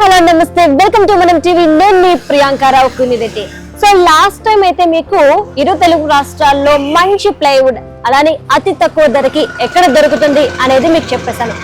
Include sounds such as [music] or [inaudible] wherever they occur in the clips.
Hello నమస్తే. Welcome to మనం TV నేను మీ Priyanka Rao Kunireddy so last time అయితే మీకు ఇరు తెలుగు రాష్ట్రాల్లో మంచి ప్లైవుడ్ అలానే అతి తక్కువ ధరకి ఎక్కడ దొరుకుతుంది అనేది మీకు చెప్పేశాను.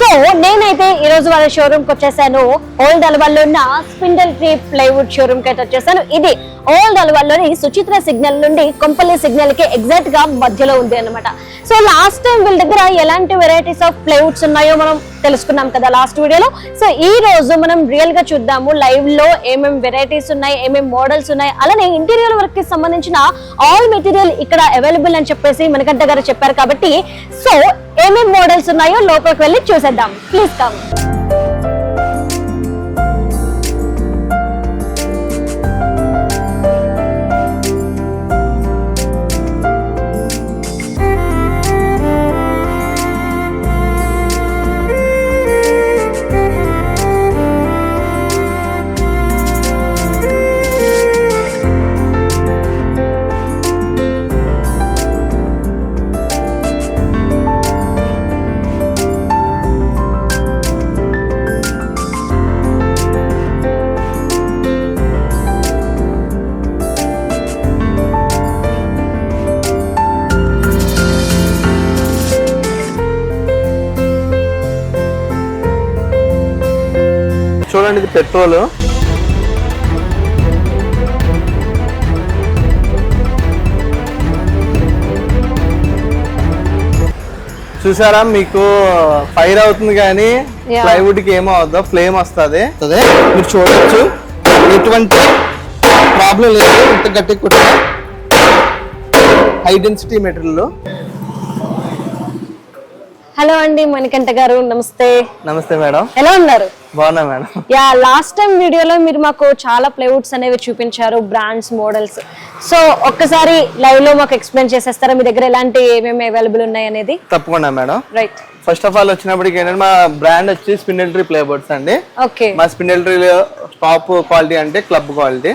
సో నేనైతే ఈ రోజు వాళ్ళ షోరూమ్కి వచ్చేసాను. ఓల్డ్ అల్వాల్లో ఉన్న స్పిండల్ ట్రీ ప్లైవుడ్ షోరూమ్కి అయితే వచ్చేసాను. ఇది ఓల్డ్ అలవాల్లోని సుచిత్ర సిగ్నల్ నుండి కొంపల్లి సిగ్నల్కి ఎగ్జాక్ట్గా మధ్యలో ఉంది అన్నమాట. సో లాస్ట్ టైం వీళ్ళ దగ్గర ఎలాంటి వెరైటీస్ ఆఫ్ ప్లైవుడ్స్ ఉన్నాయో మనం తెలుసుకున్నాం కదా లాస్ట్ వీడియోలో సో ఈ రోజు మనం రియల్గా చూద్దాము. లైవ్లో ఏమేం వెరైటీస్ ఉన్నాయి ఏమేం మోడల్స్ ఉన్నాయి. అలానే ఇంటీరియర్ వర్క్కి సంబంధించిన ఆల్ మెటీరియల్ ఇక్కడ అవైలబుల్ అని చెప్పేసి మనకంట గారు చెప్పారు కాబట్టి. సో ఏమేమి మోడల్స్ ఉన్నాయో లోపలికి వెళ్ళి చూసేద్దాం. Please come. ఇది పెట్రోల్. చూసారా మీకు ఫైర్ అవుతుంది కానీ. ప్లైవుడ్కి ఏమో అవుతుందో ఫ్లేమ్ వస్తుంది. మీరు చూడొచ్చు. ఎటువంటి ప్రాబ్లం లేదు ఇంత గట్టి కొట్టిన. హై డెన్సిటీ మెటీరియల్ హలో అండి మణికంఠ గారు నమస్తే. నమస్తే మేడం. ఎలా ఉన్నారు? బాగున్నా మేడం. యా లాస్ట్ టైం వీడియోలో మీరు మాకు చాలా ప్లైవుడ్స్ అనేవి చూపించారు బ్రాండ్స్ మోడల్స్ సో ఒక్కసారి లైవ్లో మాకు ఎక్స్ప్లెయిన్ చేసేస్తారా? మీ దగ్గర ఎలాంటి ఏమేమి అవైలబుల్ ఉన్నాయి అనేది? తప్పకుండా madam. Right first of all వచ్చినప్పటికి ఏంటంటే మా బ్రాండ్ వచ్చి స్పిన్నల్ ట్రీ ప్లే బోర్డ్స్ అండి. ఓకే మా స్పిన్నల్ ట్రీలో టాప్ క్వాలిటీ అంటే క్లబ్ క్వాలిటీ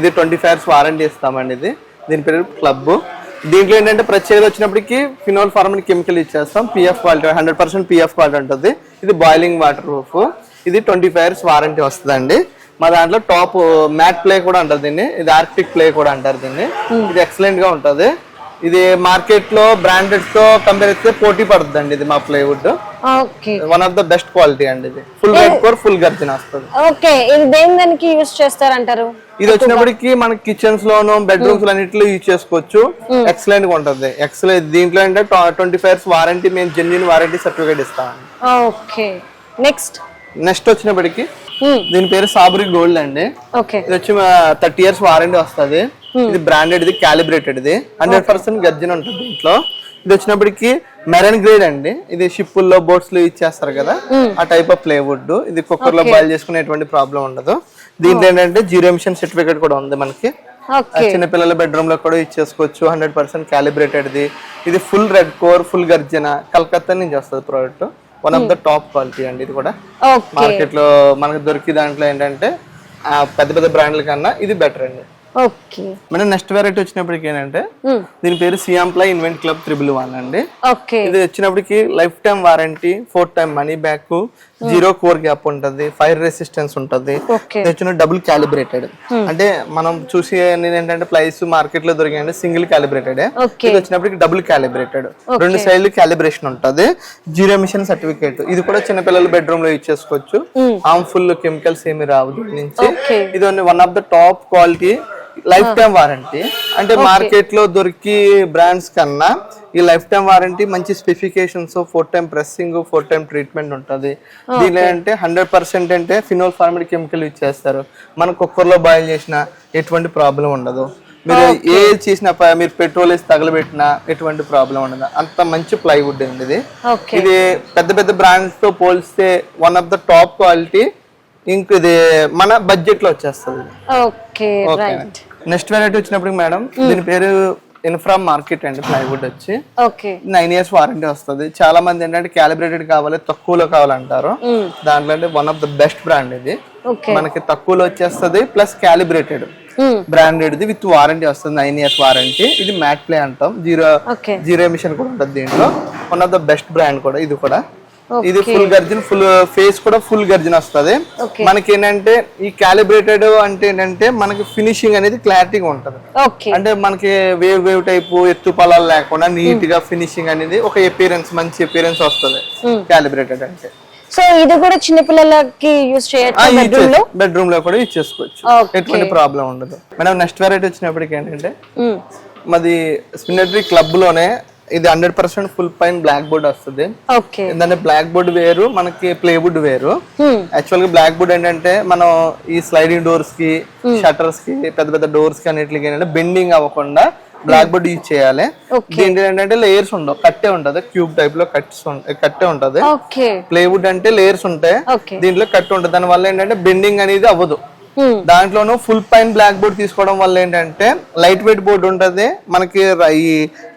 ఇది ట్వంటీ ఫైవ్ ఇయర్స్ వారంటీ ఇస్తామండి ఇది. దీని పేరు క్లబ్ దీంట్లో ఏంటంటే ప్రత్యేకత వచ్చినప్పటికి ఫినోల్ ఫార్మల్ కెమికల్ ఇచ్చేస్తాం. PF quality hundred percent PF quality ఉంటుంది. ఇది బాయిలింగ్ వాటర్ ప్రూఫ్ ఇది ట్వంటీ ఫైవ్ ఇయర్స్ వారంటీ వస్తుందండి. మా దాంట్లో టాప్ మ్యాట్ ప్లే కూడా అంటారు దీన్ని. ఇది ఆర్టిక్ ప్లే కూడా అంటారు దీన్ని. ఇది ఎక్సలెంట్గా ఉంటుంది. ఇది మార్కెట్లో బ్రాండెడ్తో కంపేర్ చేస్తే పోటీ పడుతుందండి ఇది మా plywood one of the best quality అండి ఇది. ఫుల్ రెడ్ కోర్ ఫుల్ గర్జన వస్తుంది. ఓకే ఇది దేని దానికి యూస్ చేస్తారంటారు? ఇది వచ్చినప్పటికి మన కిచెన్స్ లోను బెడ్రూమ్స్ అన్నింటిలో యూజ్ చేసుకోవచ్చు. ఎక్సలెంట్గా ఉంటది. ఎక్సలెంట్ దీంట్లో అంటే ట్వంటీ ఫైవ్ ఇయర్స్ వారంటీ మేము జెన్యున్ వారంటీ సర్టిఫికేట్ ఇస్తామండి ఓకే నెక్స్ట్ నెక్స్ట్ వచ్చినప్పటికి దీని పేరు సాబరి గోల్డ్ అండి. ఇది వచ్చి థర్టీ ఇయర్స్ వారంటీ వస్తుంది. ఇది బ్రాండెడ్ ఇది క్యాలిబ్రేటెడ్ ఇది. హండ్రెడ్ పర్సెంట్ గర్జన ఉంటుంది దీంట్లో. ఇది వచ్చినప్పటికి మెరన్ గ్రేడ్ అండి. ఇది షిప్పుల్లో బోట్స్లో ఇచ్చేస్తారు కదా? ఆ టైప్ ఆఫ్ ప్లేవుడ్. ఇది కుక్కర్లో బాయిల్ చేసుకునే ఎటువంటి ప్రాబ్లం ఉండదు. దీంట్లో ఏంటంటే జీరో ఎమిషన్ సర్టిఫికేట్ కూడా ఉంది మనకి. చిన్న పిల్లల బెడ్రూమ్లో కూడా ఇచ్చేసుకోవచ్చు హండ్రెడ్ పర్సెంట్ క్యాలిబ్రేటెడ్ ది ఇది full red core full gurjan. Calcutta నుంచి వస్తుంది product. One of the top quality అండి ఇది కూడా. మార్కెట్లో మనకు దొరికి దాంట్లో ఏంటంటే పెద్ద పెద్ద బ్రాండ్ల కన్నా ఇది బెటర్ అండి. ఓకే. మేడం నెక్స్ట్ వెరైటీ వచ్చినప్పటికి ఏంటంటే దీని పేరు సియాంప్లా ఇన్వెంట్ క్లబ్ త్రిబుల్ వన్ అండి. ఓకే. ఇది వచ్చినప్పటికి life time warranty four time money back zero core gap ఉంటది ఫైర్ రెసిస్టెన్స్ ఉంటది. వచ్చిన డబుల్ క్యాలిబ్రేటెడ్ అంటే మనం చూసి ఏంటంటే ప్రైస్ మార్కెట్లో దొరికాయంటే సింగిల్ క్యాలిబ్రేటెడ్ ఇది వచ్చినప్పటికి డబుల్ క్యాలిబ్రేటెడ్ రెండు సైడ్లు క్యాలిబ్రేషన్ ఉంటది. జీరో ఎమిషన్ సర్టిఫికేట్ ఇది కూడా చిన్న పిల్లల బెడ్రూమ్లో యూజ్ చేసుకోవచ్చు. హార్మ్ఫుల్ కెమికల్స్ ఏమి రావు దీని నుంచి. ఇది one of the top quality life time warranty అంటే మార్కెట్లో దొరికి బ్రాండ్స్ కన్నా ఈ లైఫ్ టైం వారంటీ మంచి specifications four time pressing four time treatment ఉంటుంది. దీనిలో అంటే హండ్రెడ్ పర్సెంట్ అంటే ఫినోల్ ఫార్మిడ్ కెమికల్ యూజ్ చేస్తారు. మన కుక్కర్లో బాయిల్ చేసిన ఎటువంటి ప్రాబ్లం ఉండదు. మీరు ఏ చేసిన మీరు పెట్రోల్ వేసి తగలబెట్టినా ఎటువంటి ప్రాబ్లం ఉండదు. అంత మంచి ప్లైవుడ్ అండి ఇది. ఇది పెద్ద పెద్ద బ్రాండ్స్తో పోలిస్తే one of the top quality ఇంక ఇది మన బడ్జెట్లో వచ్చేస్తుంది. ఓకే రైట్ నెక్స్ట్ వెరైటీ వచ్చినప్పుడు మేడం దీని పేరు ఇన్ఫ్రా మార్కెట్ అండి ప్లైవుడ్ వచ్చి. ఓకే. నైన్ ఇయర్స్ వారంటీ వస్తుంది. చాలా మంది ఏంటంటే క్యాలిబ్రేటెడ్ కావాలి తక్కువలో కావాలంటారు. దాంట్లో అంటే one of the best brand ఇది. మనకి తక్కువలో వచ్చేస్తుంది plus calibrated branded with warranty వస్తుంది నైన్ ఇయర్స్ వారంటీ ఇది మ్యాట్ ప్లే అంటాం. జీరో జీరో ఎమిషన్ కూడా ఉంటుంది దీంట్లో. One of the best brand కూడా ఇది కూడా. ఇది ఫుల్ గర్జన్ ఫుల్ ఫేస్ కూడా ఫుల్ గర్జన్ వస్తది. మనకి ఏంటంటే ఈ క్యాలిబ్రేటెడ్ అంటే ఏంటంటే మనకి ఫినిషింగ్ అనేది క్లారిటీగా ఉంటది. అంటే మనకి వేవ్ వేవ్ టైపు ఎత్తు పొలాలు లేకుండా నీట్గా ఫినిషింగ్ అనేది ఒక ఎపీరెన్స్ మంచి ఎపీరెన్స్ వస్తుంది. క్యాలిబ్రేటెడ్ అంటే. సో ఇది కూడా చిన్నపిల్లలకి యూజ్ చేయొచ్చు బెడ్రూమ్లో? బెడ్రూమ్లో కూడా యూజ్ చేసుకోవచ్చు. ఎటువంటి ప్రాబ్లం ఉండదు. మేడం నెక్స్ట్ వెరైటీ వచ్చినప్పటికి ఏంటంటే మ్మ్. మాది స్పినటరీ క్లబ్లోనే ఇది హండ్రెడ్ పర్సెంట్ ఫుల్ పైన బ్లాక్ బోర్డ్ వస్తుంది. ఏంటంటే బ్లాక్ బోర్డ్ వేరు మనకి ప్లే బోర్డ్ వేరు. Hmm. యాక్చువల్గా బ్లాక్ బోర్డ్ ఏంటంటే మనం ఈ స్లైడింగ్ డోర్స్కి షట్టర్స్కి పెద్ద పెద్ద డోర్స్కి అన్నిటికి ఏంటంటే బెండింగ్ అవ్వకుండా బ్లాక్ బోర్డ్ యూజ్ చేయాలి. దీంట్లో ఏంటంటే లేయర్స్ ఉండవు కట్టే ఉంటది. క్యూబ్ టైప్లో కట్స్ కట్టే ఉంటది. ప్లేవుడ్ అంటే లేయర్స్ ఉంటాయి. దీంట్లో కట్ ఉంటుంది. దాని వల్ల ఏంటంటే బెండింగ్ అనేది అవ్వదు. Hmm. దాంట్లోనూ ఫుల్ పైన్ బ్లాక్ బోర్డ్ తీసుకోవడం వల్ల ఏంటంటే లైట్ వెయిట్ బోర్డు ఉంటది. మనకి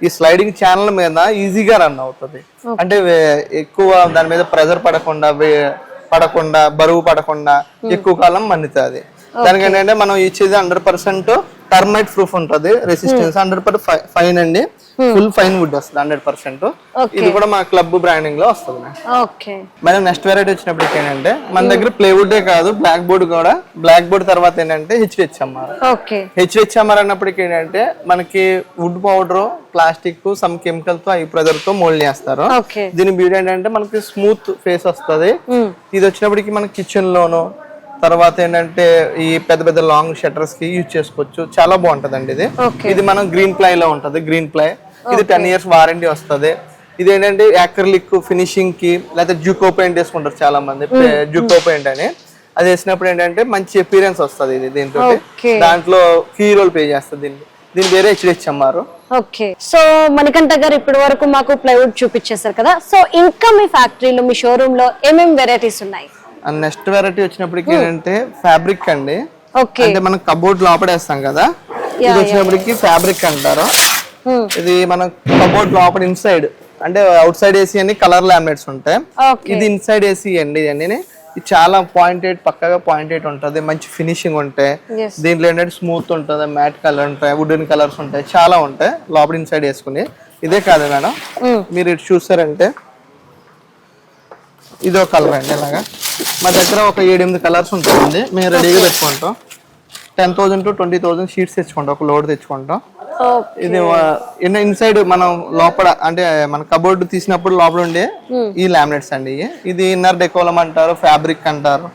ఈ స్లైడింగ్ ఛానల్ మీద ఈజీగా రన్ అవుతుంది. అంటే ఎక్కువ దాని మీద ప్రెజర్ పడకుండా పడకుండా బరువు పడకుండా ఎక్కువ కాలం మన్నుతుంది. దానికి ఏంటంటే మనం ఇచ్చేది హండ్రెడ్ పర్సెంట్ టర్మైట్ ప్రూఫ్ ఉంటుంది రెసిస్టెన్స్ హండ్రెడ్ పర్సెంట్ ఫైన్ అండి. ఫుల్ ఫైన్ వుడ్ వస్తుంది హండ్రెడ్ పర్సెంట్ ఇది కూడా మా క్లబ్ బ్రాండింగ్లో వస్తుంది మేడం. నెక్స్ట్ వెరైటీ వచ్చినప్పటికి ఏంటంటే మన దగ్గర ప్లేవుడ్ కాదు బ్లాక్ బోర్డ్ కూడా. బ్లాక్ బోర్డ్ తర్వాత ఏంటంటే హెచ్డిహెచ్ఎంఆర్ ఓకే హెచ్డిహెచ్ఎంఆర్ అన్నప్పటికి ఏంటంటే మనకి వుడ్ పౌడర్ ప్లాస్టిక్ సమ్ కెమికల్తో ఐ ప్రెజర్తో మోల్డ్ చేస్తారు. దీని బ్యూటీ ఏంటంటే మనకి స్మూత్ ఫేస్ వస్తది. ఇది వచ్చినప్పటికి మన కిచెన్ లోను తర్వాత ఏంటంటే ఈ పెద్ద పెద్ద లాంగ్ షట్టర్స్కి యూజ్ చేసుకోవచ్చు. చాలా బాగుంటదండి ఇది. ఇది మనం గ్రీన్ ప్లై లో ఉంటది గ్రీన్ ప్లై ఇది టెన్ ఇయర్స్ వారంటీ వస్తది. ఇది ఏంటంటే యాక్రలిక్ ఫినిషింగ్కి లేకపోతే జూకో పెయింట్ వేసుకుంటారు చాలా మంది జూకో పెయింట్ అని. అది వేసినప్పుడు ఏంటంటే మంచి అపీరెన్స్ వస్తది ఇది దీంతో. దాంట్లో కీ రోల్ పే చేస్తుంది దీన్ని. దీని వేరే హెచ్డిహెచ్ఎంఆర్ ఓకే సో మణికంఠ గారు ఇప్పటి వరకు మాకు ప్లైవుడ్ చూపించేశారు కదా. సో ఇంకా మీ ఫ్యాక్టరీలో మీ షోరూమ్లో ఏమేమి వెరైటీస్ ఉన్నాయి? నెక్స్ట్ వెరైటీ వచ్చినప్పటికి ఏంటంటే ఫ్యాబ్రిక్ అండి. ఓకే. అంటే మనం కబోర్డ్ లోపడేస్తాం కదా. ఇది వచ్చినప్పటికి ఫ్యాబ్రిక్ అంటారు. Hmm. ఇది మనం కబోర్డ్ లోపల ఇన్సైడ్ అంటే అవుట్ సైడ్ ఏసీ అన్ని కలర్ లామినేట్స్ ఉంటాయి. ఇది ఇన్సైడ్ ఏసీ అండి ఇది చాలా పాయింట్ ఎయిట్ పక్కగా పాయింట్ ఎయిట్ ఉంటుంది. మంచి ఫినిషింగ్ ఉంటాయి దీంట్లో ఏంటంటే స్మూత్ ఉంటుంది మ్యాట్ కలర్ ఉంటాయి వుడెన్ కలర్స్ ఉంటాయి చాలా ఉంటాయి. లోపల ఇన్సైడ్ వేసుకుని. ఇదే కాదు మేడం. మీరు ఇటు చూసారంటే ఇది ఒక కలర్ అండి ఇలాగా. మా దగ్గర ఒక ఏడెనిమిది కలర్స్ ఉంటాయండి మేము రెడీగా పెట్టుకుంటాం. Ten thousand to twenty thousand sheets తెచ్చుకుంటాం ఒక లోడ్ తెచ్చుకుంటాం. ఇది ఇన్ ఇన్సైడ్ మనం లోపల అంటే మన కబోర్డ్ తీసినప్పుడు లోపల ఉండే ఈ లామినేట్స్ అండి. ఇది ఇన్నర్ డెకోలం అంటారు ఫ్యాబ్రిక్ అంటారు.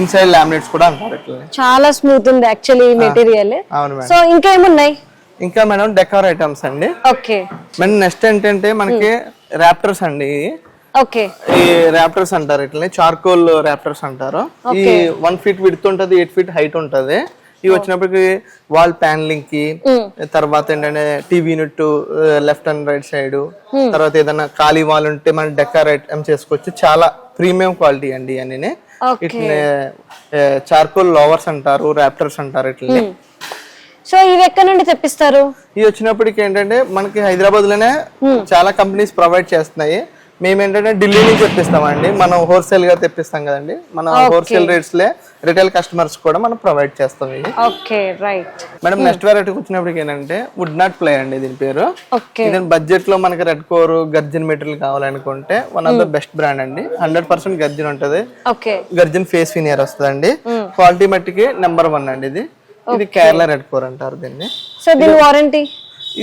ఇన్సైడ్ లామినేట్స్ కూడా అంటారు చాలా స్మూత్ ఉంది యాక్చువల్లీ మెటీరియల్ అవును సో ఇంకేమున్నాయి ఇంకా మేడం డెకార్ ఐటమ్స్ అండి. ఓకే మేడం నెక్స్ట్ ఏంటంటే మనకి ర్యాప్టర్స్ అండి ఇవి. ఓకే. ఈ ర్యాప్టర్స్ అంటారు ఇట్లా చార్కోల్ ర్యాప్టర్స్ అంటారు. ఈ వన్ ఫీట్ విడ్త్ ఉంటది ఎయిట్ ఫీట్ హైట్ ఉంటది. ఇవి వచ్చినప్పటికి వాల్ ప్యానలింగ్కి తర్వాత ఏంటంటే TV unit left and right side తర్వాత ఏదైనా ఖాళీ వాల్ ఉంటే మనం డెకరేట్ చేసుకోవచ్చు. చాలా ప్రీమియం క్వాలిటీ అండి ఓకే. ఇట్లనే చార్కోల్ లోవర్స్ అంటారు ర్యాప్టర్స్ అంటారు ఇట్లనే. సో ఇవి ఎక్కడ నుండి తెప్పిస్తారు? ఇవి వచ్చినప్పటికి ఏంటంటే మనకి హైదరాబాద్లోనే చాలా కంపెనీస్ ప్రొవైడ్ చేస్తున్నాయి. మేము ఏంటంటే ఢిల్లీ నుంచి తెప్పిస్తామండి. మనం హోల్సేల్గా తెప్పిస్తాం కదండి. మన హోల్సేల్ రేట్స్ లే రిటైల్ కస్టమర్స్ కూడా మనం ప్రొవైడ్ చేస్తాం ఇది ఓకే రైట్ మేడం నెక్స్ట్ వెరైటీకి వచ్చినప్పటికి ఏంటంటే వుడ్ నాట్ ప్లే అండి దీని పేరు. ఓకే ఇది బడ్జెట్లో మనకి రెడ్ కోర్ గర్జన్ మెటీరియల్ కావాలనుకుంటే one of the best brand అండి. హండ్రెడ్ పర్సెంట్ గర్జన్ ఉంటది. ఓకే గర్జన్ ఫేస్ ఫినియర్ వస్తుందండి. క్వాలిటీ మట్టికి నెంబర్ వన్ అండి ఇది. ఇది కేరళ రెడ్ కోర్ అంటారు దీన్ని. సో దీని వారంటీ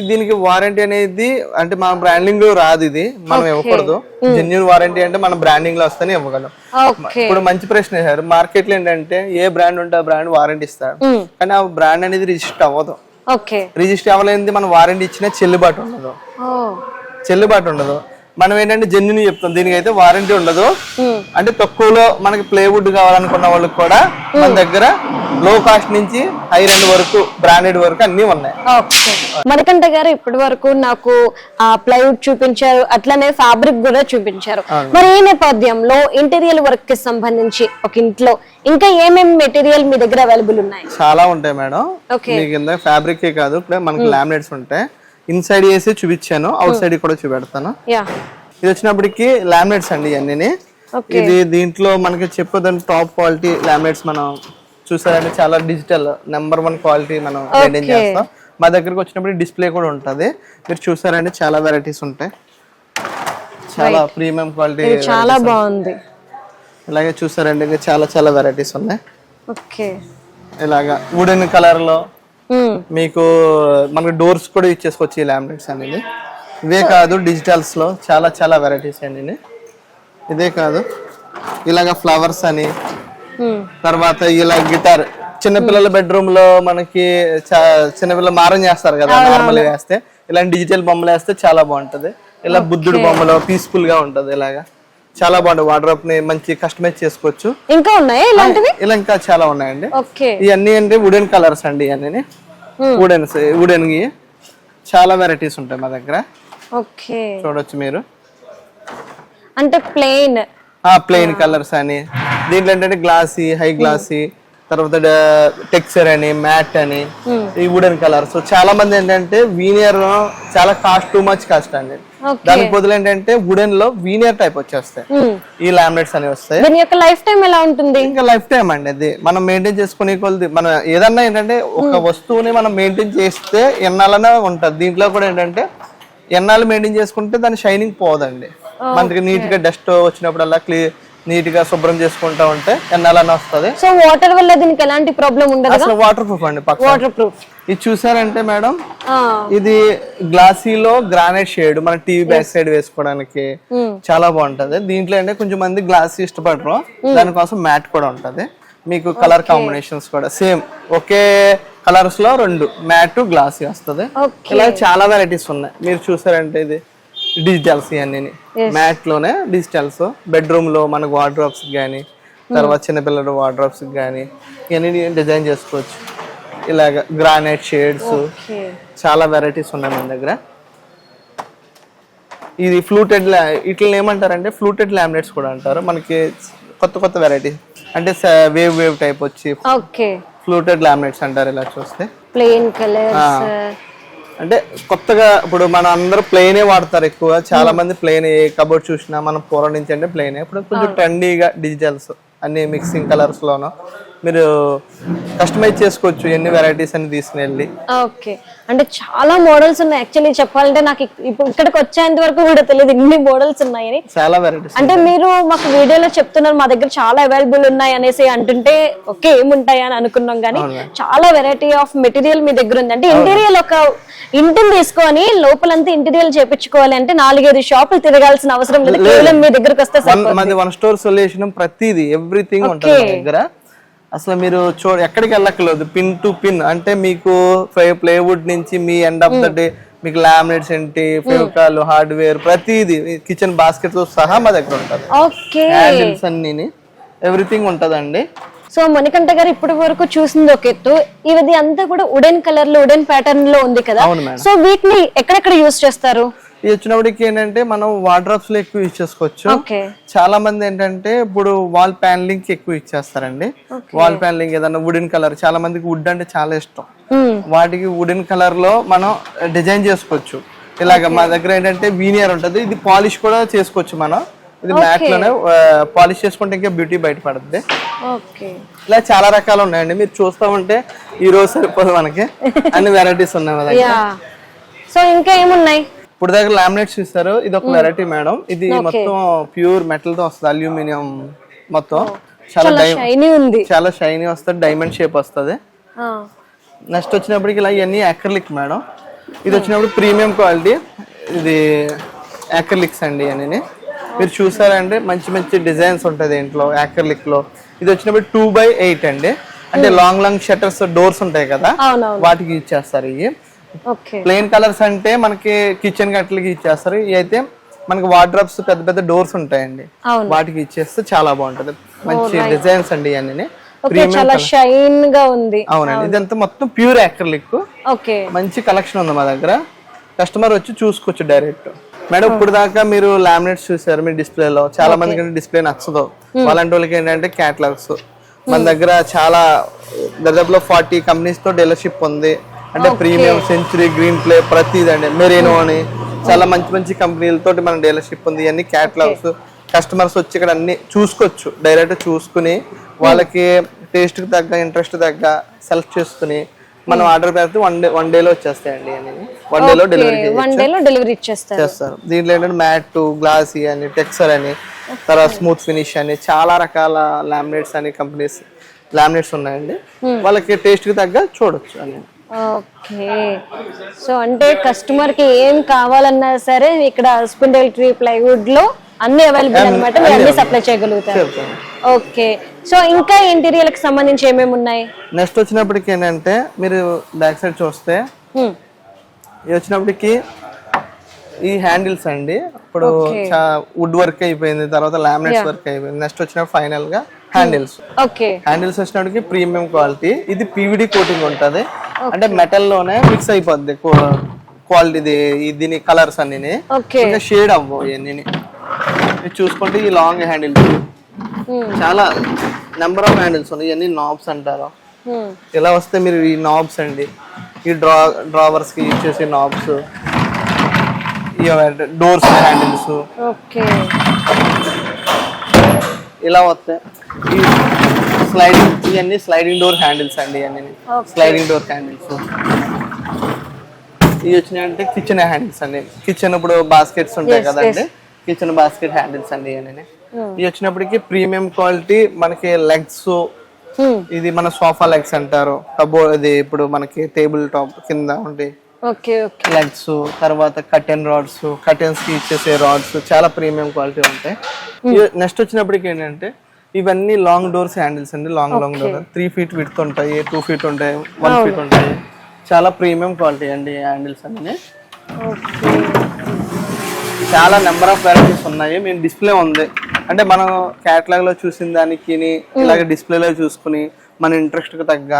దీనికి వారంటీ అనేది అంటే మన బ్రాండింగ్లో రాదు ఇది. మనం ఇవ్వకూడదు. జెన్యున్ వారంటీ అంటే మన బ్రాండింగ్లో వస్తేనే ఇవ్వగలం. ఇప్పుడు మంచి ప్రశ్న వేశారు మార్కెట్లో ఏంటంటే ఏ బ్రాండ్ ఉంటే ఆ బ్రాండ్ వారంటీ ఇస్తాడు కానీ ఆ బ్రాండ్ అనేది రిజిస్టర్ అవ్వదు. రిజిస్టర్ అవ్వలేనిది మనం వారంటీ ఇచ్చినా చెల్లుబాటు ఉండదు. ఓ చెల్లుబాటు ఉండదు. మనం ఏంటంటే జెన్యున్ చెప్తాం. దీనికి అయితే వారంటీ ఉండదు అంటే తక్కువలో మనకి ప్లేవుడ్ కావాలనుకున్న వాళ్ళకి కూడా మన దగ్గర లో కాస్ట్ నుంచి హై రెండ్ వరకు బ్రాండెడ్ వరకు అన్ని ఉన్నాయి. మణికంఠ గారు ఇప్పటి వరకు నాకు ప్లైవుడ్ చూపించారు అట్లనే ఫ్యాబ్రిక్ కూడా చూపించారు. మరి ఈ నేపథ్యంలో ఇంటీరియర్ వర్క్కి సంబంధించి ఒక ఇంట్లో ఇంకా ఏమేమి మెటీరియల్ మీ దగ్గర అవైలబుల్ ఉన్నాయి? చాలా ఉంటాయి మేడం. ఫ్యాబ్రిక్ కాదు మనకి లామినేట్స్ ఉంటాయి. ఇన్సైడ్ వేసి చూపించాను అవుట్ సైడ్ కూడా చూపెడతాను. ఇది వచ్చినప్పటికి లామినేట్స్ అండి ఇవన్నీ. ఇది దీంట్లో మనకి చెప్పదని టాప్ క్వాలిటీ లామినేట్స్ మనం చూసారంటే చాలా డిజిటల్ నెంబర్ వన్ క్వాలిటీ మనం మెయింటైన్ చేస్తాం. మా దగ్గరకు వచ్చినప్పుడు డిస్ప్లే కూడా ఉంటుంది. మీరు చూసారంటే చాలా వెరైటీస్ ఉంటాయి. చాలా ప్రీమియం క్వాలిటీ చాలా బాగుంది. ఇలాగే చూసారండి చాలా చాలా వెరైటీస్ ఉన్నాయి. ఓకే ఇలాగా వుడెన్ కలర్లో మీకు మనకి డోర్స్ కూడా ఇచ్చేసుకోవచ్చు ఈ లామినేట్స్ అనేది ఇవే కాదు డిజిటల్స్లో చాలా చాలా వెరైటీస్ అండి. ఇదే కాదు ఇలాగ ఫ్లవర్స్ అని. తర్వాత ఇలా గిటార్ చిన్నపిల్లల బెడ్రూమ్లో మనకి చిన్నపిల్లలు మారం చేస్తారు కదా నార్మల్ వేస్తే. ఇలాంటి డిజిటల్ బొమ్మలు వేస్తే చాలా బాగుంటది. ఇలా బుద్ధుడు బొమ్మలు పీస్ఫుల్గా ఉంటది ఇలాగా. చాలా బాగుంటుంది వాటర్ని మంచి కస్టమైజ్ చేసుకోవచ్చు. ఇంకా ఉన్నాయా ఇలాంటివి? ఇలా ఇంకా చాలా ఉన్నాయండి. ఓకే. ఇవన్నీ అంటే వుడెన్ కలర్స్ అండి ఇవన్నీ వుడెన్ వుడెన్ చాలా వెరైటీస్ ఉంటాయి మా దగ్గర. ఓకే. చూడొచ్చు మీరు. అంటే ప్లెయిన్ ఆ ప్లెయిన్ కలర్స్ అని. దీంట్లో ఏంటంటే గ్లాసీ హై గ్లాసీ తర్వాత టెక్స్చర్ అని మ్యాట్ అని ఈ వుడెన్ కలర్స్ చాలా మంది ఏంటంటే వీనియర్ చాలా కాస్ట్ టూ మచ్ కాస్ట్ అండి. దానికి బదులు ఏంటంటే వుడెన్లో వీనియర్ టైప్ వచ్చేస్తాయి. ఈ లామినేట్స్ అనేవి వస్తాయి. దీని యొక్క లైఫ్ టైం ఎలా ఉంటుంది? ఇంకా లైఫ్ టైం అండి అది. మనం మెయింటైన్ చేసుకునే కొలది మనం ఏదన్నా ఏంటంటే ఒక వస్తువుని మనం మెయింటైన్ చేస్తే ఎన్నాళ్ళనే ఉంటది. దీంట్లో కూడా ఏంటంటే ఎన్నాళ్ళు మెయింటైన్ చేసుకుంటే దాని షైనింగ్ పోదండి. మనకి నీట్గా డస్ట్ వచ్చినప్పుడల్లా క్లీ నీట్గా శుభ్రం చేసుకుంటా ఉంటే ఎన్నాళ్ళనే వస్తది. సో వాటర్ వల్ల దీనికి ఎలాంటి ప్రాబ్లం ఉండదు అసలు వాటర్ ప్రూఫ్ అండి పక్క. వాటర్ ప్రూఫ్ ఇది చూసారంటే మేడం ఇది గ్లాసీలో గ్రానైట్ షేడ్ మన టీవీ బ్యాక్ సైడ్ వేసుకోవడానికి చాలా బాగుంటది. దీంట్లో అంటే కొంచెం మంది గ్లాస్ ఇష్టపడరు. దానికోసం మ్యాట్ కూడా ఉంటది. మీకు కలర్ కాంబినేషన్స్ కూడా సేమ్ ఒకే కలర్స్లో రెండు మ్యాట్ గ్లాసీ వస్తది. ఇలా చాలా వెరైటీస్ ఉన్నాయి. మీరు చూసారంటే ఇది డిజిటల్స్ ఇవన్నీ మ్యాట్లోనే డిజిటల్స్ బెడ్రూమ్లో మనకు వార్డ్రోబ్స్ కానీ తర్వాత చిన్నపిల్లల వార్డ్రోబ్స్ కానీ ఇవన్నీ డిజైన్ చేసుకోవచ్చు. ఇలాగ గ్రానైట్ షేడ్స్ చాలా వెరైటీస్ ఉన్నాయి మన దగ్గర. ఇది ఫ్లూటెడ్ ఇట్లా ఏమంటారంటే ఫ్లూటెడ్ లామినేట్స్ కూడా అంటారు. మనకి కొత్త కొత్త వెరైటీ అంటే వేవ్ వేవ్ టైప్ వచ్చి ఫ్లూటెడ్ లామినేట్స్ అంటారు ఇలా చూస్తే. ప్లెయిన్ కలర్స్ అంటే కొత్తగా ఇప్పుడు మన అందరూ ప్లెయినే వాడతారు ఎక్కువ చాలా మంది ప్లెయిన్ ఏ కబోర్డ్ చూసినా మనం పూర్వం నుంచి అంటే ప్లెయిన్ ఇప్పుడు కొంచెం ట్రెండీగా డిజిటల్స్ అన్ని మిక్సింగ్ కలర్స్ లోను మీరు కస్టమైజ్ చేసుకోవచ్చు ఎన్ని వెరైటీస్ అని తీసుకుని వెళ్ళి ఓకే. అంటే చాలా మోడల్స్ ఉన్నాయి. యాక్చువల్లీ చెప్పాలంటే నాకు ఇప్పుడు ఇక్కడికి వచ్చేంత వరకు కూడా తెలియదు ఇన్ని మోడల్స్ ఉన్నాయని. చాలా వెరైటీస్ అంటే మీరు మాకు వీడియోలో చెప్తున్నారు మా దగ్గర చాలా అవైలబుల్ ఉన్నాయి అనేసి అంటుంటే ఓకే ఏముంటాయి అని అనుకున్నాం కానీ చాలా వెరైటీ ఆఫ్ మెటీరియల్ మీ దగ్గర ఉంది. అంటే ఇంటీరియల్ ఒక ఇంటిని తీసుకొని లోపలంతా ఇంటీరియల్ చేపించుకోవాలి అంటే నాలుగైదు షాపులు తిరగాల్సిన అవసరం లేదు. కేవలం మీ దగ్గరకు వస్తే మాది వన్ స్టోర్ సొల్యూషన్ ప్రతిదీ ఎవ్రీథింగ్ ఉంటుంది మన దగ్గర. అసలు మీరు చూ ఎక్కడికి వెళ్ళక్కర్లేదు. పిన్ టు పిన్ అంటే మీకు ప్లేవుడ్ నుంచి మీ ఎండ్ ఆఫ్ ద డే మీకు లామినేట్స్ ఏంటి ఫెవికాల్ హార్డ్వేర్ ప్రతిదీ కిచెన్ బాస్కెట్తో సహా మా దగ్గర ఉంటుంది. అన్ని ఎవ్రీథింగ్ ఉంటదండి. సో మణికంఠ గారు ఇప్పటి వరకు చూసింది ఒక ఎత్తు. ఇది అంతా కూడా వుడెన్ కలర్లో వుడెన్ ప్యాటర్న్లో ఉంది కదా. సో వీటిని ఎక్కడెక్కడ యూస్ చేస్తారు? ఇది వచ్చినప్పటికి ఏంటంటే మనం వార్డ్రాప్స్లో ఎక్కువ యూజ్ చేసుకోవచ్చు. చాలా మంది ఏంటంటే ఇప్పుడు వాల్ ప్యానలింగ్కి ఎక్కువ ఇచ్చేస్తారండి వాల్ ప్యానలింగ్ ఏదైనా వుడెన్ కలర్ చాలా మందికి వుడ్ అంటే చాలా ఇష్టం. వాటికి వుడెన్ కలర్లో మనం డిజైన్ చేసుకోవచ్చు. ఇలాగ మా దగ్గర ఏంటంటే వీనియర్ ఉంటది. ఇది పాలిష్ కూడా చేసుకోవచ్చు మనం. ఇది మ్యాట్లోనే పాలిష్ చేసుకుంటే ఇంకా బ్యూటీ బయటపడుతుంది ఇలా చాలా రకాలు ఉన్నాయండి. మీరు చూస్తా ఉంటే ఈ రోజు సరిపోదు మనకి. [laughs] అన్ని వెరైటీస్ ఉన్నాయి మా దగ్గర. సో ఇంకా ఏమున్నాయి? ఇప్పుడు దగ్గర లామినేట్స్ ఇస్తారు ఇది ఒక వెరైటీ మేడం. ఇది మొత్తం ప్యూర్ మెటల్తో వస్తుంది అల్యూమినియం మొత్తం. చాలా చాలా డై షైనీ ఉంది. చాలా షైనీ వస్తుంది డైమండ్ షేప్ వస్తుంది. నెక్స్ట్ వచ్చినప్పటికి ఇలా ఇవన్నీ యాక్రలిక్ మేడం. ఇది వచ్చినప్పుడు ప్రీమియం క్వాలిటీ ఇది యాక్రలిక్స్ అండి ఇవన్నీ మీరు చూసారంటే మంచి మంచి డిజైన్స్ ఉంటుంది ఇంట్లో యాక్రలిక్లో. ఇది వచ్చినప్పుడు టూ బై ఎయిట్ అండి. అంటే లాంగ్ లాంగ్ షట్టర్స్ డోర్స్ ఉంటాయి కదా. వాటికి యూజ్ చేస్తారు ఇవి. ప్లెయిన్ కలర్స్ అంటే మనకి కిచెన్ గట్లకి ఇచ్చేస్తారు. ఇవి అయితే మనకి వార్డ్రాప్స్ పెద్ద పెద్ద డోర్స్ ఉంటాయండి. వాటికి ఇచ్చేస్తే చాలా బాగుంటది. మంచి డిజైన్స్ అండి ఇవన్నీ ఓకే చాలా షైన్గా ఉంది. అవునండి. ఇదంతా మొత్తం ప్యూర్ యాక్రలిక్ ఓకే. మంచి కలెక్షన్ ఉంది మా దగ్గర. కస్టమర్ వచ్చి చూసుకోవచ్చు డైరెక్ట్ మేడం ఇప్పుడు దాకా మీరు లామినేట్స్ చూసారు మీ డిస్ప్లేలో చాలా మందికి డిస్ప్లే నచ్చదు. అలాంటి వాళ్ళకి ఏంటంటే క్యాటలాగ్స్ మన దగ్గర చాలా దాదాపులో ఫార్టీ కంపెనీస్తో డీలర్షిప్ ఉంది. అంటే ప్రీమియం సెంచురీ గ్రీన్ ప్లే ప్రతిది అండి మెరీనో అని చాలా మంచి మంచి కంపెనీలతో మన డీలర్షిప్ ఉంది. ఇవన్నీ క్యాటలాగ్స్ కస్టమర్స్ వచ్చి ఇక్కడ అన్ని చూసుకోవచ్చు. డైరెక్ట్ చూసుకుని వాళ్ళకి టేస్ట్కి తగ్గ ఇంట్రెస్ట్ తగ్గ సెలెక్ట్ చేసుకుని మనం ఆర్డర్ పెడితే వన్ డే వన్ డేలో వచ్చేస్తాయండి అన్ని వన్ డేలో డెలివరీ వన్ డెలివరీ ఇచ్చేస్తారు. చేస్తారు. దీంట్లో ఏంటంటే మ్యాట్ గ్లాసీ అని టెక్సర్ అని తర్వాత స్మూత్ ఫినిష్ అని చాలా రకాల లామినేట్స్ అని కంపెనీస్ లామినేట్స్ ఉన్నాయండి. వాళ్ళకి టేస్ట్కి తగ్గ చూడొచ్చు అని. ఓకే. సో అంటే కస్టమర్కి ఏం కావాలన్నా సరే ఇక్కడ స్పిండల్ ట్రీ ప్లైవుడ్లో అన్ని అవైలబుల్ అన్నమాట. మీరు అన్ని సప్లై చేయగలుగుతారు. ఓకే. సో ఇంకా ఇంటీరియర్కి సంబంధించి ఏమేమి ఉన్నాయి? నెక్స్ట్ వచ్చినప్పటికి ఏంటంటే మీరు బ్యాక్ సైడ్ చూస్తే వచ్చినప్పటికి ఈ హ్యాండిల్స్ అండి. ఇప్పుడు వుడ్ వర్క్ అయిపోయింది తర్వాత లామినేట్స్ వర్క్ అయిపోయింది. నెక్స్ట్ వచ్చినప్పుడు ఫైనల్గా హ్యాండిల్స్. ఓకే హ్యాండిల్స్ వచ్చినప్పటికి ప్రీమియం క్వాలిటీ ఇది పీవీడి కోటింగ్ ఉంటది. అంటే మెటల్లోనే మిక్స్ అయిపోద్ది క్వాలిటీ దీని కలర్స్ అన్ని షేడ్ అవ్వవు ఇవన్నీ చూసుకుంటే ఈ లాంగ్ హ్యాండిల్స్ చాలా నెంబర్ ఆఫ్ హ్యాండిల్స్ ఉన్నాయి. ఇవన్నీ నాబ్స్ అంటారు. ఇలా వస్తే మీరు ఈ నాబ్స్ అండి ఈ డ్రా డ్రావర్స్కి యూజ్ చేసే నాబ్స్ డోర్స్ హ్యాండిల్స్ ఓకే ఇలా వస్తాయి స్లైడింగ్ ఇవన్నీ స్లైడింగ్ డోర్ హ్యాండిల్స్ అండి ఇవన్నీ. స్లైడింగ్ డోర్ హ్యాండిల్స్ ఇవి వచ్చినాయంటే కిచెన్ హ్యాండిల్స్ అండి. కిచెన్ ఇప్పుడు బాస్కెట్స్ ఉంటాయి కదండి. కిచెన్ బాస్కెట్ హ్యాండిల్స్ అండి ఇవన్నీ. ఇవి వచ్చినప్పటికి ప్రీమియం క్వాలిటీ మనకి లెగ్స్ ఇది మన సోఫా లెగ్స్ అంటారు. కబో ఇది ఇప్పుడు మనకి టేబుల్ టాప్ కింద ఉంటాయి ఓకే ఓకే. లెగ్స్ తర్వాత కటెన్ రాడ్స్ కటెన్స్కి ఇచ్చేసే రాడ్స్ చాలా ప్రీమియం క్వాలిటీ ఉంటాయి. నెక్స్ట్ వచ్చినప్పటికి ఏంటంటే ఇవన్నీ లాంగ్ డోర్స్ హ్యాండిల్స్ అండి long long door three feet width ఉంటాయి టూ ఫీట్ ఉంటాయి వన్ ఫీట్ ఉంటాయి. చాలా ప్రీమియం క్వాలిటీ అండి హ్యాండిల్స్ అన్ని. చాలా నెంబర్ ఆఫ్ వెరైటీస్ ఉన్నాయి. మేము డిస్ప్లే ఉంది. అంటే మనం క్యాటలాగ్లో చూసిన దానికి ఇలాగే డిస్ప్లేలో చూసుకుని మన ఇంట్రెస్ట్కి తగ్గ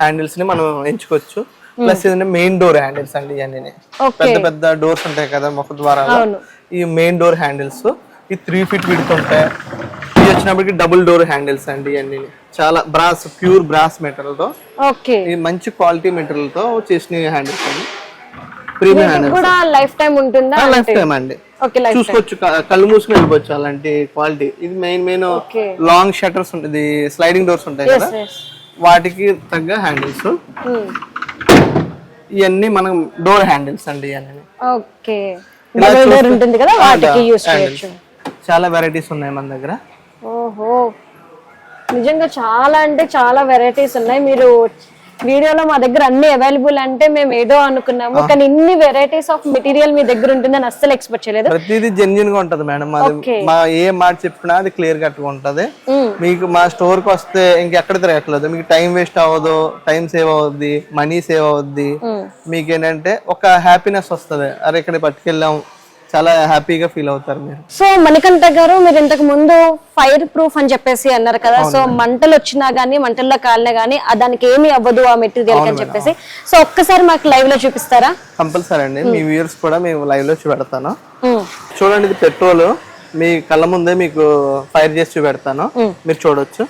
హ్యాండిల్స్ని మనం ఎంచుకోవచ్చు. ప్లస్ ఏంటంటే మెయిన్ డోర్ హ్యాండిల్స్ అండి ఇవన్నీ పెద్ద పెద్ద డోర్స్ ఉంటాయి కదా ముఖ అవును. ఈ మెయిన్ డోర్ హ్యాండిల్స్ ఈ త్రీ ఫీట్ విడ్త్ ఉంటాయి. ఇవి వచ్చినప్పటికి డబుల్ డోర్ హ్యాండిల్స్ అండి ఇవన్నీ చాలా బ్రాస్ ప్యూర్ బ్రాస్ మెటీరియల్తో ఓకే. ఈ మంచి క్వాలిటీ మెటీరియల్తో చేసిన హ్యాండిల్స్ అండి. Premium handles. కూడా లైఫ్ టైం ఉంటుందా లైఫ్ టైం అండి. చూసుకోవచ్చు. కళ్ళు మూసుకుని వెళ్ళిపోవచ్చు అలాంటి క్వాలిటీ. ఇది మెయిన్ మెయిన్. లాంగ్ షట్టర్స్ ఉంటుంది స్లైడింగ్ డోర్స్ ఉంటాయి కదా. వాటికి తగ్గ హ్యాండిల్స్ ఇవన్నీ మనం డోర్ హ్యాండిల్స్ అండి ఇవన్నీ. ఓకే. డోర్ ఉంటుంది కదా వాటికి యూస్. చేయొచ్చు. చాలా వెరైటీస్ ఉన్నాయి మన దగ్గర. ఓహో. నిజంగా చాలా అంటే చాలా వెరైటీస్ ఉన్నాయి. మీరు వీడియోలో మా దగ్గర అన్ని అవైలబుల్ అంటే మేము ఏదో అనుకున్నాము. కానీ ఇన్ని వెరైటీస్ ఆఫ్ మెటీరియల్ మీ దగ్గర ఉంటుందని అస్సలు ఎక్స్పెక్ట్ చేయలేదు. ప్రతిదీ జెన్యున్గా ఉంటది మేడం. Okay. మా ఏ మాట చెప్పినా అది క్లియర్ కట్గా ఉంటది. మీకు మా స్టోర్కి వస్తే ఇంకెక్కడ తిరగట్లేదు. మీకు టైం వేస్ట్ అవ్వదు టైం సేవ్ అవుద్ది మనీ సేవ్ అవుద్ది. మీకు ఏంటంటే ఒక హ్యాపీనెస్ వస్తది. అరే ఇక్కడ పట్టుకెళ్ళాం చాలా హ్యాపీగా ఫీల్ అవుతారు మీరు. సో మణికంఠ గారు మీరు ఇంతకు ముందు ఫైర్ ప్రూఫ్ అని చెప్పేసి అన్నారు కదా. సో మంటలు వచ్చినా గానీ మంటల్లో కాలినా గానీ దానికి ఏమీ అవ్వదు ఆ మెటీరియల్ అని చెప్పేసి. సో ఒక్కసారి మాకు లైవ్లో చూపిస్తారా? కంపల్సరీ అండి. మీ వ్యూయర్స్ కూడా మేము లైవ్లో చూపెడతాను. చూడండి ఇది పెట్రోల్. మీ కళ్ళ ముందే మీకు ఫైర్ చేసి చూపెడతాను. మీరు చూడొచ్చు.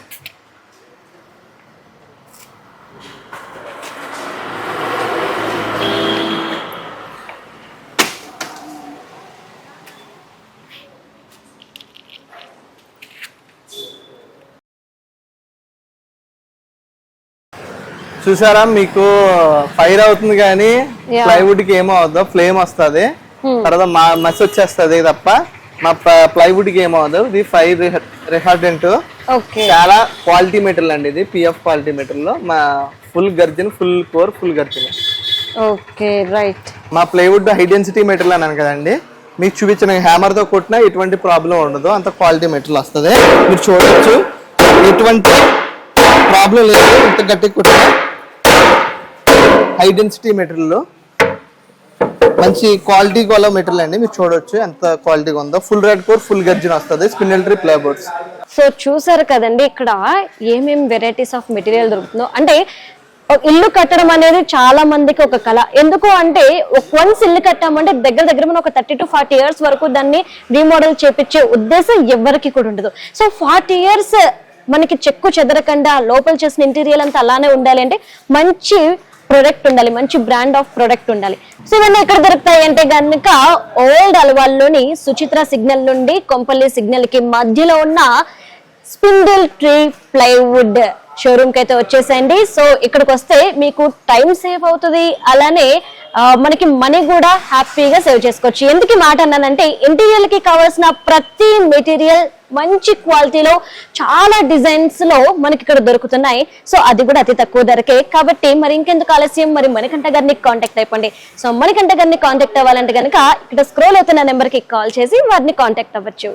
చూసారా? మీకు ఫైర్ అవుతుంది కానీ ప్లైవుడ్కి ఏమో అవుతుందో ఫ్లేమ్ వస్తుంది. తర్వాత మా మసి వచ్చేస్తుంది తప్ప మా ప్లైవుడ్కి ఏమో అవ్వదు ఇది ఫైర్ రిహార్డెంట్ చాలా క్వాలిటీ మెటీరియల్ అండి ఇది. పిఎఫ్ క్వాలిటీ మెటీరియల్లో. మా full gurjan full core full gurjan okay right మా ప్లైవుడ్ హై డెన్సిటీ మెటీరియల్ అన్నాను కదండి. మీకు చూపించిన హ్యామర్తో కొట్టినా ఎటువంటి ప్రాబ్లం ఉండదు. అంత క్వాలిటీ మెటీరియల్ వస్తుంది. మీరు చూడొచ్చు. ఎటువంటి ప్రాబ్లం లేదు. ఇంత గట్టి కొట్టినా హై డెన్సిటీ మెటీరియల్ మంచి క్వాలిటీ గల మెటీరియల్ అండి. మీరు చూడొచ్చు ఎంత క్వాలిటీగా ఉందో. Full red core full gurjan వస్తుంది. స్పిన్నల్ ట్రీ ప్లే బోర్డ్స్ సో చూసారు కదండి ఇక్కడ ఏమేం వెరైటీస్ ఆఫ్ మెటీరియల్ దొరుకుతుందో. అంటే ఇల్లు కట్టడం అనేది చాలా మందికి ఒక కళ. ఎందుకు అంటే వన్స్ ఇల్లు కట్టామంటే దగ్గర దగ్గర మనం ఒక థర్టీ టు ఫార్టీ ఇయర్స్ వరకు దాన్ని రీమోడల్ చేపించే ఉద్దేశం ఎవరికి కూడా ఉండదు. సో ఫార్టీ ఇయర్స్ మనకి చెక్కు చెదరకుండా లోపల చేసిన ఇంటీరియల్ అంతా అలానే ఉండాలి అంటే మంచి ప్రొడక్ట్ ఉండాలి మంచి బ్రాండ్ ఆఫ్ ప్రొడక్ట్ ఉండాలి. సో ఇవన్నీ ఎక్కడ దొరుకుతాయి అంటే కనుక ఓల్డ్ అలవాల్లోని సుచిత్ర సిగ్నల్ నుండి కొంపల్లి సిగ్నల్కి మధ్యలో ఉన్న స్పిండిల్ ట్రీ ప్లైవుడ్ షోరూమ్కి అయితే వచ్చేసేయండి. సో ఇక్కడికి వస్తే మీకు టైం సేవ్ అవుతుంది. అలానే మనకి మనీ కూడా హ్యాపీగా సేవ్ చేసుకోవచ్చు. ఎందుకు మాట అన్నానంటే ఇంటీరియర్కి కావాల్సిన ప్రతి మెటీరియల్ మంచి క్వాలిటీలో చాలా డిజైన్స్లో మనకి ఇక్కడ దొరుకుతున్నాయి. సో అది కూడా అతి తక్కువ ధరకే. కాబట్టి మరి ఇంకెందుకు ఆలస్యం? మరి మణికంఠ గారిని కాంటాక్ట్ అయిపోండి. సో మణికంఠ గారిని కాంటాక్ట్ అవ్వాలంటే కనుక ఇక్కడ స్క్రోల్ అవుతున్న నెంబర్కి కాల్ చేసి వారిని కాంటాక్ట్ అవ్వచ్చు.